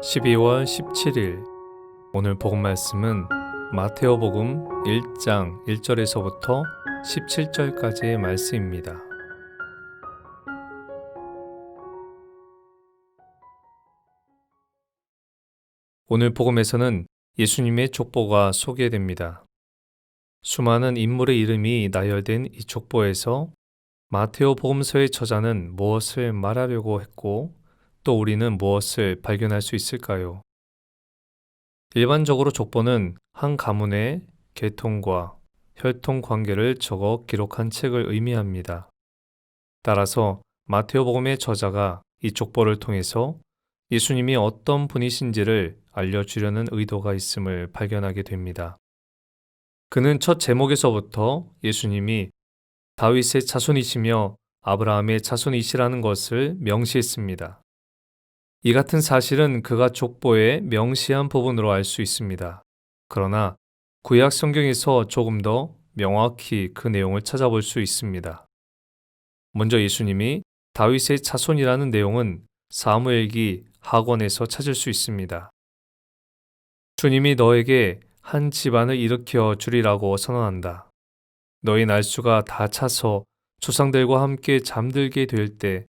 12월 17일 오늘 복음 말씀은 마테오 복음 1장 1절에서부터 17절까지의 말씀입니다. 오늘 복음에서는 예수님의 족보가 소개됩니다. 수많은 인물의 이름이 나열된 이 족보에서 마테오 복음서의 저자는 무엇을 말하려고 했고 또 우리는 무엇을 발견할 수 있을까요? 일반적으로 족보는 한 가문의 계통과 혈통 관계를 적어 기록한 책을 의미합니다. 따라서 마테오복음의 저자가 이 족보를 통해서 예수님이 어떤 분이신지를 알려주려는 의도가 있음을 발견하게 됩니다. 그는 첫 제목에서부터 예수님이 다윗의 자손이시며 아브라함의 자손이시라는 것을 명시했습니다. 이 같은 사실은 그가 족보에 명시한 부분으로 알 수 있습니다. 그러나 구약 성경에서 조금 더 명확히 그 내용을 찾아볼 수 있습니다. 먼저 예수님이 다윗의 자손이라는 내용은 사무엘기 학원에서 찾을 수 있습니다. 주님이 너에게 한 집안을 일으켜 주리라고 선언한다. 너희 날수가 다 차서 조상들과 함께 잠들게 될 때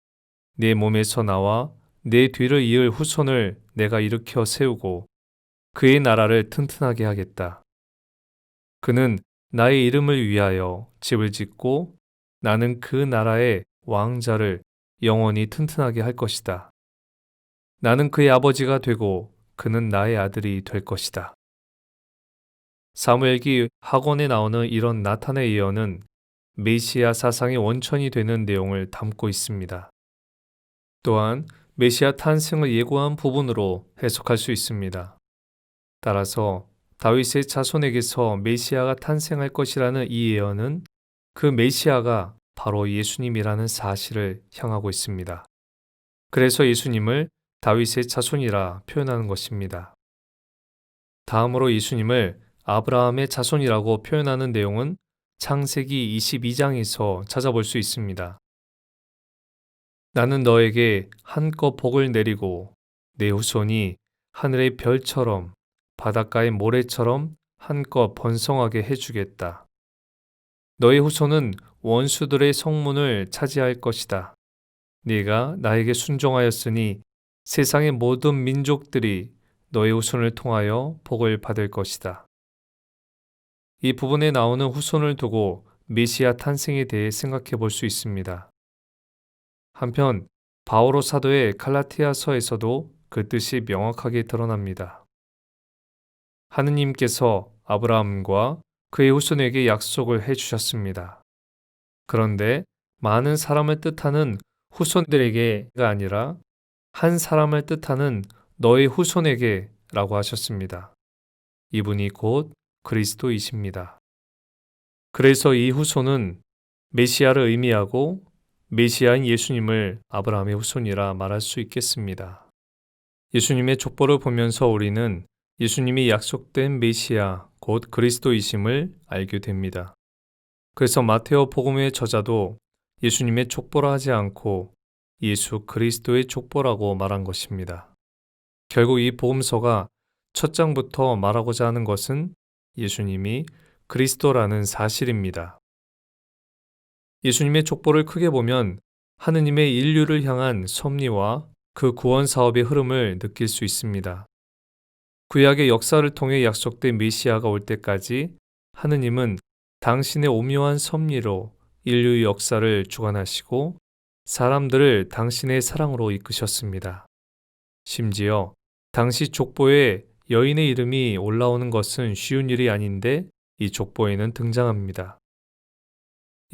내 몸에서 나와 내 뒤를 이을 후손을 내가 일으켜 세우고 그의 나라를 튼튼하게 하겠다. 그는 나의 이름을 위하여 집을 짓고 나는 그 나라의 왕자를 영원히 튼튼하게 할 것이다. 나는 그의 아버지가 되고 그는 나의 아들이 될 것이다. 사무엘기 학원에 나오는 이런 나탄의 예언은 메시아 사상의 원천이 되는 내용을 담고 있습니다. 또한 메시아 탄생을 예고한 부분으로 해석할 수 있습니다. 따라서 다윗의 자손에게서 메시아가 탄생할 것이라는 이 예언은 그 메시아가 바로 예수님이라는 사실을 향하고 있습니다. 그래서 예수님을 다윗의 자손이라 표현하는 것입니다. 다음으로 예수님을 아브라함의 자손이라고 표현하는 내용은 창세기 22장에서 찾아볼 수 있습니다. 나는 너에게 한껏 복을 내리고 내 후손이 하늘의 별처럼 바닷가의 모래처럼 한껏 번성하게 해주겠다. 너의 후손은 원수들의 성문을 차지할 것이다. 네가 나에게 순종하였으니 세상의 모든 민족들이 너의 후손을 통하여 복을 받을 것이다. 이 부분에 나오는 후손을 두고 메시아 탄생에 대해 생각해 볼 수 있습니다. 한편 바오로 사도의 칼라티아서에서도 그 뜻이 명확하게 드러납니다. 하느님께서 아브라함과 그의 후손에게 약속을 해 주셨습니다. 그런데 많은 사람을 뜻하는 후손들에게가 아니라 한 사람을 뜻하는 너의 후손에게 라고 하셨습니다. 이분이 곧 그리스도이십니다. 그래서 이 후손은 메시아를 의미하고 메시아인 예수님을 아브라함의 후손이라 말할 수 있겠습니다. 예수님의 족보를 보면서 우리는 예수님이 약속된 메시아 곧 그리스도이심을 알게 됩니다. 그래서 마테오 복음의 저자도 예수님의 족보라 하지 않고 예수 그리스도의 족보라고 말한 것입니다. 결국 이 복음서가 첫 장부터 말하고자 하는 것은 예수님이 그리스도라는 사실입니다. 예수님의 족보를 크게 보면 하느님의 인류를 향한 섭리와 그 구원 사업의 흐름을 느낄 수 있습니다. 구약의 역사를 통해 약속된 메시아가 올 때까지 하느님은 당신의 오묘한 섭리로 인류의 역사를 주관하시고 사람들을 당신의 사랑으로 이끄셨습니다. 심지어 당시 족보에 여인의 이름이 올라오는 것은 쉬운 일이 아닌데 이 족보에는 등장합니다.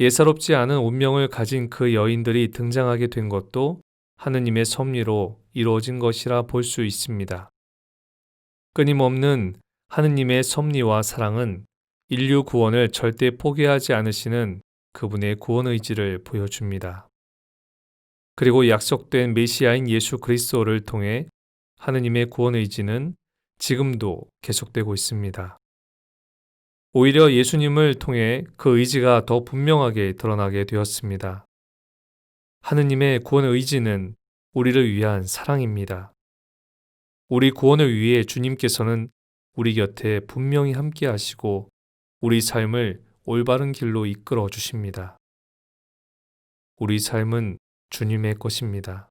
예사롭지 않은 운명을 가진 그 여인들이 등장하게 된 것도 하느님의 섭리로 이루어진 것이라 볼 수 있습니다. 끊임없는 하느님의 섭리와 사랑은 인류 구원을 절대 포기하지 않으시는 그분의 구원 의지를 보여줍니다. 그리고 약속된 메시아인 예수 그리스도를 통해 하느님의 구원 의지는 지금도 계속되고 있습니다. 오히려 예수님을 통해 그 의지가 더 분명하게 드러나게 되었습니다. 하느님의 구원 의지는 우리를 위한 사랑입니다. 우리 구원을 위해 주님께서는 우리 곁에 분명히 함께 하시고 우리 삶을 올바른 길로 이끌어 주십니다. 우리 삶은 주님의 것입니다.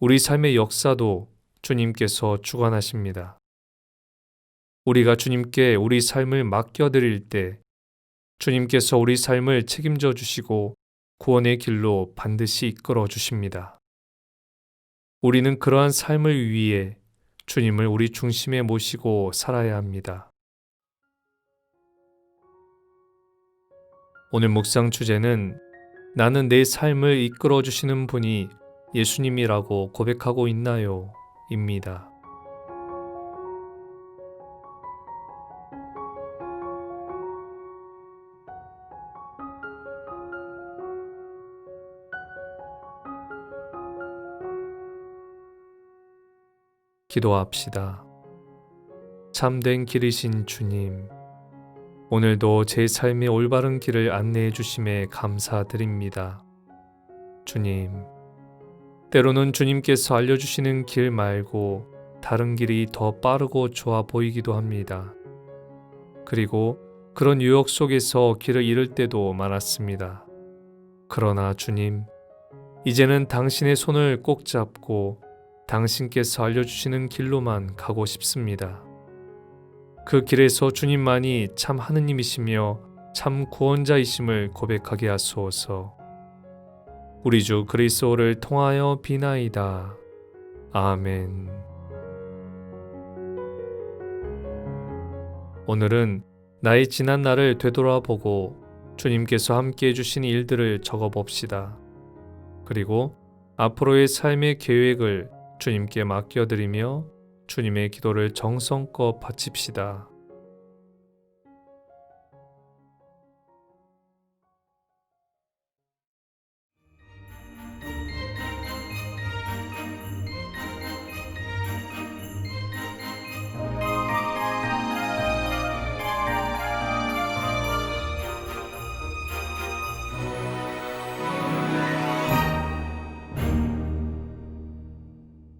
우리 삶의 역사도 주님께서 주관하십니다. 우리가 주님께 우리 삶을 맡겨드릴 때 주님께서 우리 삶을 책임져 주시고 구원의 길로 반드시 이끌어 주십니다. 우리는 그러한 삶을 위해 주님을 우리 중심에 모시고 살아야 합니다. 오늘 묵상 주제는 나는 내 삶을 이끌어 주시는 분이 예수님이라고 고백하고 있나요? 입니다. 기도합시다. 참된 길이신 주님, 오늘도 제 삶의 올바른 길을 안내해 주심에 감사드립니다. 주님, 때로는 주님께서 알려주시는 길 말고 다른 길이 더 빠르고 좋아 보이기도 합니다. 그리고 그런 유혹 속에서 길을 잃을 때도 많았습니다. 그러나 주님, 이제는 당신의 손을 꼭 잡고 당신께서 알려주시는 길로만 가고 싶습니다. 그 길에서 주님만이 참 하느님이시며 참 구원자이심을 고백하게 하소서. 우리 주 그리스도를 통하여 비나이다. 아멘. 오늘은 나의 지난 날을 되돌아보고 주님께서 함께 해주신 일들을 적어 봅시다. 그리고 앞으로의 삶의 계획을 주님께 맡겨드리며 주님의 기도를 정성껏 바칩시다.